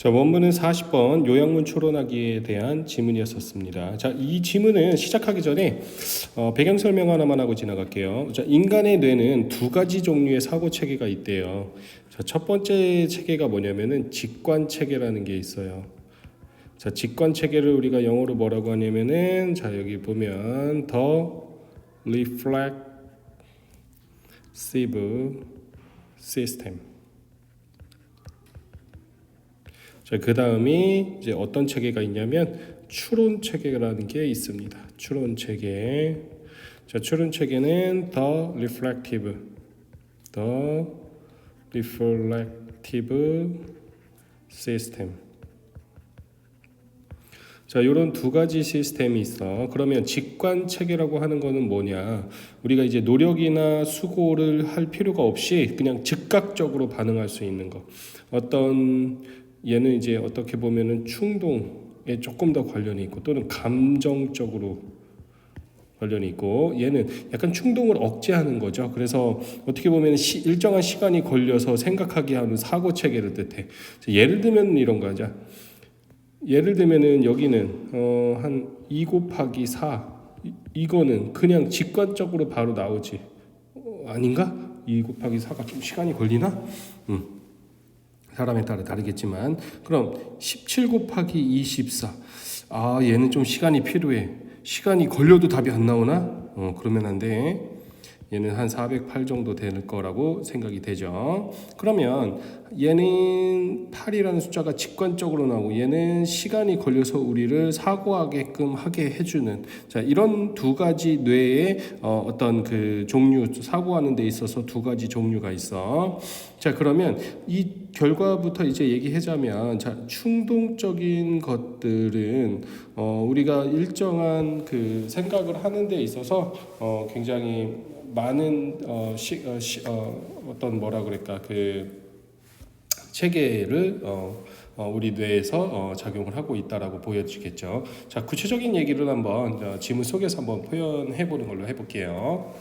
자, 원문은 40번 요양문 추론하기에 대한 지문이었었습니다. 자, 이 지문은 시작하기 전에 어, 배경 설명 하나만 하고 지나갈게요. 자, 인간의 뇌는 두 가지 종류의 사고 체계가 있대요. 자, 첫 번째 체계가 뭐냐면은 직관 체계라는 게 있어요. 자, 직관 체계를 우리가 영어로 뭐라고 하냐면은 자, 여기 보면 더 system. 그 다음이 이제 어떤 체계가 있냐면 추론 체계라는 게 있습니다. 추론 체계. 자, 추론 체계는 the reflective, the. 자, 이런 두 가지 시스템이 있어. 그러면 직관 체계라고 하는 거는 뭐냐? 우리가 이제 노력이나 수고를 할 필요가 없이 그냥 즉각적으로 반응할 수 있는 거. 어떤 얘는 이제 어떻게 보면은 충동에 조금 더 관련이 있고 또는 감정적으로 관련이 있고 얘는 약간 충동을 억제하는 거죠. 그래서 어떻게 보면 시, 일정한 시간이 걸려서 생각하게 하는 사고 체계를 뜻해. 예를 들면 이런 거 하자. 예를 들면은 여기는 어, 한 2 곱하기 4 이, 이거는 그냥 직관적으로 바로 나오지. 어, 아닌가? 2 곱하기 4가 좀 시간이 걸리나? 음. 사람에 따라 다르겠지만 그럼 17 곱하기 24. 아 얘는 좀 시간이 필요해. 시간이 걸려도 답이 안 나오나? 어 그러면 안 돼. 얘는 한 408 정도 되는 거라고 생각이 되죠. 그러면 얘는 8이라는 숫자가 직관적으로 나오고 얘는 시간이 걸려서 우리를 사고하게끔 하게 해주는 자 이런 두 가지 뇌의 어, 어떤 그 종류 사고하는 데 있어서 두 가지 종류가 있어. 자 그러면 이 결과부터 이제 얘기하자면 자 충동적인 것들은 어, 우리가 일정한 그 생각을 하는 데 있어서 어, 굉장히 많은 어, 시, 어, 시, 어, 어떤 뭐라 그럴까 그 체계를 어, 어, 우리 뇌에서 어, 작용을 하고 있다라고 보여지겠죠. 자 구체적인 얘기를 한번 어, 지문 속에서 한번 표현해 보는 걸로 해볼게요.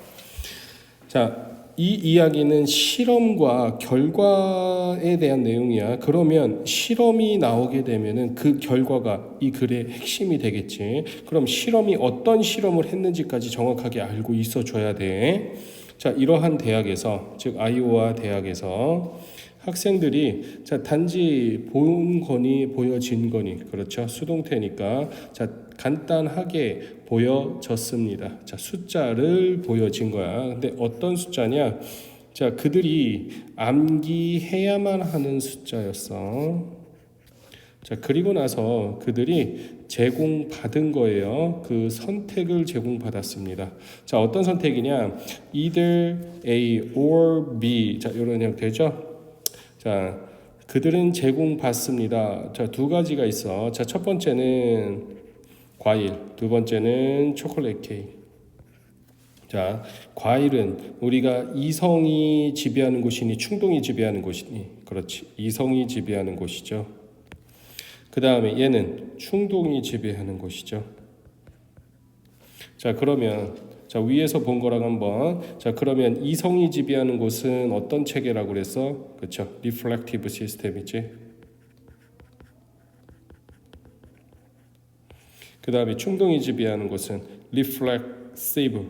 자. 이 이야기는 실험과 결과에 대한 내용이야. 그러면 실험이 나오게 되면은 그 결과가 이 글의 핵심이 되겠지. 그럼 실험이 어떤 실험을 했는지까지 정확하게 알고 있어 줘야 돼. 자, 이러한 대학에서 즉 아이오와 대학에서 학생들이 자 단지 본 거니 보여진 거니 그렇죠 수동태니까 자 간단하게 보여졌습니다 자 숫자를 보여진 거야 근데 어떤 숫자냐 자 그들이 암기해야만 하는 숫자였어 자 그리고 나서 그들이 제공받은 거예요. 그 선택을 제공받았습니다. 자 어떤 선택이냐? either A or B. 자 이런 형태죠. 자, 그들은 제공받습니다. 자, 두 가지가 있어. 자, 첫 번째는 과일, 두 번째는 초콜릿 케이크. 자, 과일은 우리가 이성이 지배하는 곳이니 충동이 지배하는 곳이니 그렇지. 이성이 지배하는 곳이죠. 그 다음에 얘는 충동이 지배하는 곳이죠. 자, 그러면 자 위에서 본 거랑 한번 자 그러면 이성이 지배하는 곳은 어떤 체계라고 그랬어? 그렇죠? 리플렉티브 시스템이지. 그 다음에 충동이 지배하는 곳은 리플렉시브.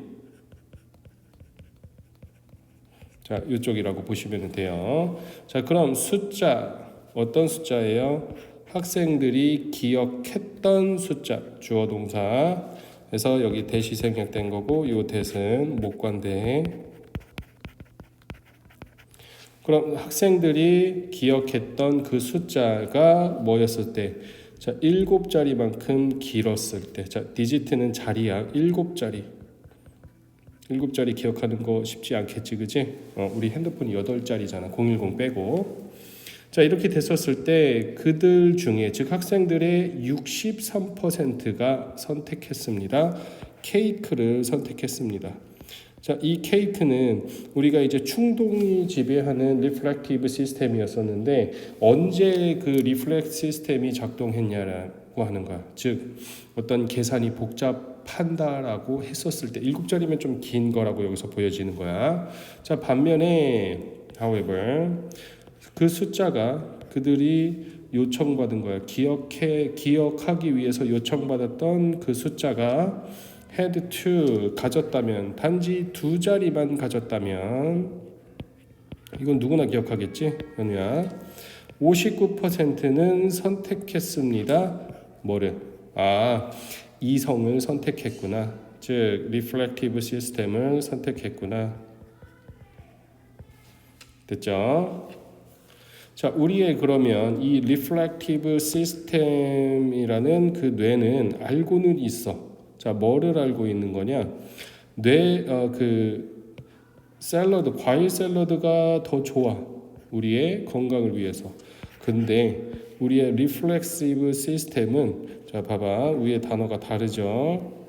자 이쪽이라고 보시면 돼요. 자 그럼 숫자 어떤 숫자예요? 학생들이 기억했던 숫자 주어 동사 그래서 여기 대시 생략된 거고 이 대는 목관대. 그럼 학생들이 기억했던 그 숫자가 뭐였을 때? 자, 일곱 자리만큼 길었을 때. 자, 디지트는 자리야. 일곱 자리. 일곱 자리 기억하는 거 쉽지 않겠지, 그지? 어, 우리 핸드폰이 여덟 자리잖아. 010 빼고. 자, 이렇게 됐었을 때 그들 중에 즉 학생들의 63%가 선택했습니다. 케이크를 선택했습니다. 자, 이 케이크는 우리가 이제 충동이 지배하는 리플렉티브 시스템이었었는데 언제 그 리플렉 시스템이 작동했냐라고 하는 거야. 즉 어떤 계산이 복잡한다라고 했었을 때 일곱 자리면 좀 긴 거라고 여기서 보여지는 거야. 자, 반면에 however 그 숫자가 그들이 요청받은 거야. 기억해 기억하기 위해서 요청받았던 그 숫자가 had to 가졌다면 단지 두 자리만 가졌다면 이건 누구나 기억하겠지, 현우야. 59%는 선택했습니다. 뭐를? 아, 이성을 선택했구나. 즉, 리플렉티브 시스템을 선택했구나. 됐죠? 자, 우리의 그러면 이 리플렉티브 시스템이라는 그 뇌는 알고는 있어. 자, 뭐를 알고 있는 거냐? 뇌, 어, 그 샐러드, 과일 샐러드가 더 좋아. 우리의 건강을 위해서. 근데 우리의 리플렉시브 시스템은 자, 봐봐. 위에 단어가 다르죠.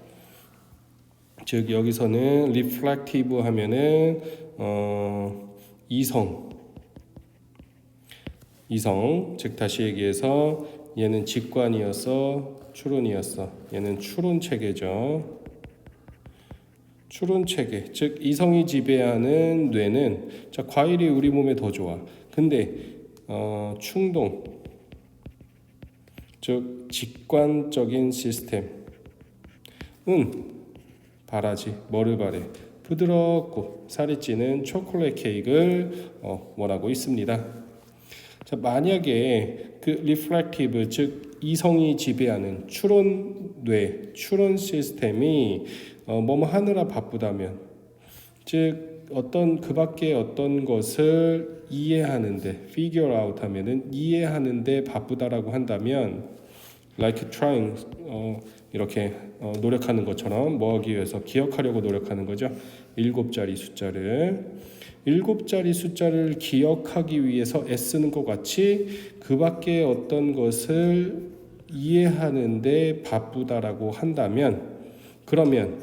즉 여기서는 리플렉티브 하면은 어, 이성 이성 즉 다시 얘기해서 얘는 직관이었어 추론이었어. 얘는 추론 체계죠. 추론 체계 즉 이성이 지배하는 뇌는 자 과일이 우리 몸에 더 좋아. 근데 어, 충동 즉 직관적인 시스템은 바라지 뭐를 바래? 부드럽고 살이 찌는 초콜릿 케이크를 어, 원하고 있습니다. 자, 만약에 그 리플렉티브 즉 이성이 지배하는 추론 뇌 추론 시스템이 어, 뭐뭐 하느라 바쁘다면 즉 어떤 그 밖에 어떤 것을 이해하는데 figure out 하면은 이해하는데 바쁘다라고 한다면 like trying 어, 이렇게 어, 노력하는 것처럼 뭐 하기 위해서 기억하려고 노력하는 거죠. 일곱 자리 숫자를 일곱 자리 숫자를 기억하기 위해서 애쓰는 것 같이 그 밖에 어떤 것을 이해하는데 바쁘다라고 한다면 그러면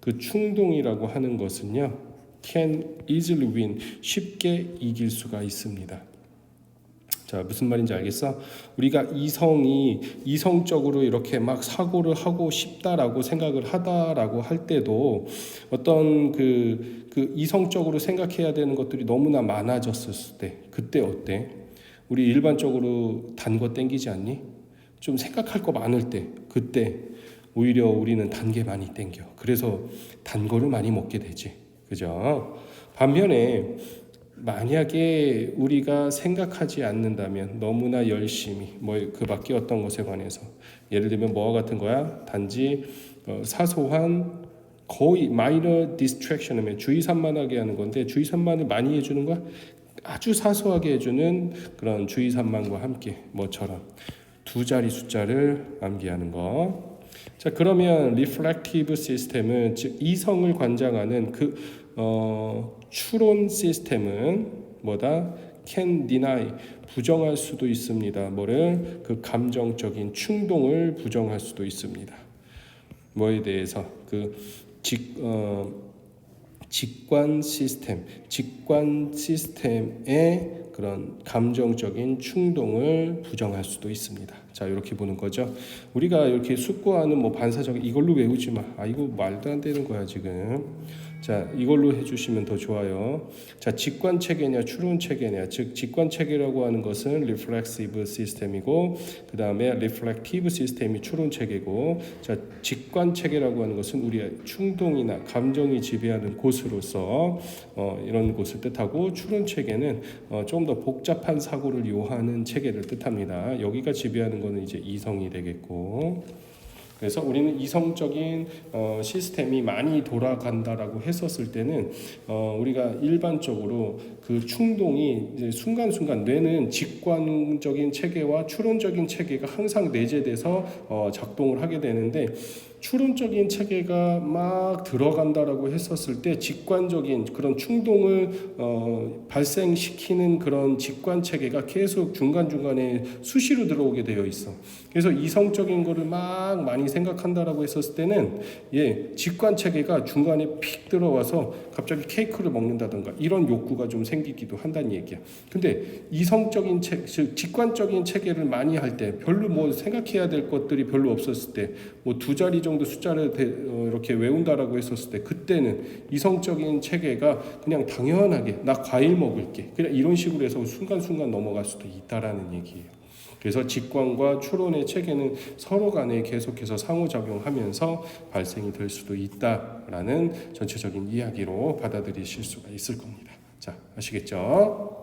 그 충동이라고 하는 것은요 can easily win 쉽게 이길 수가 있습니다. 자 무슨 말인지 알겠어? 우리가 이성이 이성적으로 이렇게 막 사고를 하고 싶다라고 생각을 하다라고 할 때도 어떤 그, 그 이성적으로 생각해야 되는 것들이 너무나 많아졌을 때 그때 어때? 우리 일반적으로 단 거 땡기지 않니? 좀 생각할 거 많을 때 그때 오히려 우리는 단 게 많이 땡겨. 그래서 단 거를 많이 먹게 되지. 그죠? 반면에 만약에 우리가 생각하지 않는다면 너무나 열심히 뭐 그 밖에 어떤 것에 관해서. 예를 들면 뭐와 같은 거야? 단지 어, 사소한 거의 마이너 디스트랙션이면 주의 산만하게 하는 건데 주의 산만을 많이 해주는 거야? 아주 사소하게 해주는 그런 주의 산만과 함께 뭐처럼 두 자리 숫자를 암기하는 거. 자 그러면 리플렉티브 시스템은 즉 이성을 관장하는 그 어, 추론 시스템은 뭐다? can deny 부정할 수도 있습니다. 뭐를 그 감정적인 충동을 부정할 수도 있습니다. 뭐에 대해서 그 직, 어, 직관 시스템, 직관 시스템의 그런 감정적인 충동을 부정할 수도 있습니다. 자, 이렇게 보는 거죠. 우리가 이렇게 숙고하는 뭐 반사적 이걸로 외우지 마. 아, 이거 말도 안 되는 거야, 지금. 자, 이걸로 해주시면 더 좋아요. 자, 직관 체계냐, 추론 체계냐. 즉, 직관 체계라고 하는 것은 reflexive 시스템이고, 그 다음에 reflective 시스템이 추론 체계고, 자, 직관 체계라고 하는 것은 우리의 충동이나 감정이 지배하는 곳으로서 어, 이런 곳을 뜻하고, 추론 체계는 어, 좀더 복잡한 사고를 요하는 체계를 뜻합니다. 여기가 지배하는 것은 이제 이성이 되겠고. 그래서 우리는 이성적인 어, 시스템이 많이 돌아간다라고 했었을 때는 어, 우리가 일반적으로 그 충동이 순간순간 뇌는 직관적인 체계와 추론적인 체계가 항상 내재돼서 어, 작동을 하게 되는데 추론적인 체계가 막 들어간다라고 했었을 때 직관적인 그런 충동을 어, 발생시키는 그런 직관 체계가 계속 중간 중간에 수시로 들어오게 되어 있어. 그래서 이성적인 거를 막 많이 생각한다라고 했었을 때는 예 직관 체계가 중간에 픽 들어와서 갑자기 케이크를 먹는다든가 이런 욕구가 좀 생기기도 한다는 얘기야. 근데 이성적인 체, 즉 직관적인 체계를 많이 할 때 별로 뭐 생각해야 될 것들이 별로 없었을 때 뭐 두 자리 정도 숫자를 대, 어, 이렇게 외운다라고 했었을 때 그때는 이성적인 체계가 그냥 당연하게 나 과일 먹을게 그냥 이런 식으로 해서 순간순간 넘어갈 수도 있다라는 얘기예요. 그래서 직관과 추론의 체계는 서로 간에 계속해서 상호작용하면서 발생이 될 수도 있다라는 전체적인 이야기로 받아들이실 수가 있을 겁니다. 자, 아시겠죠?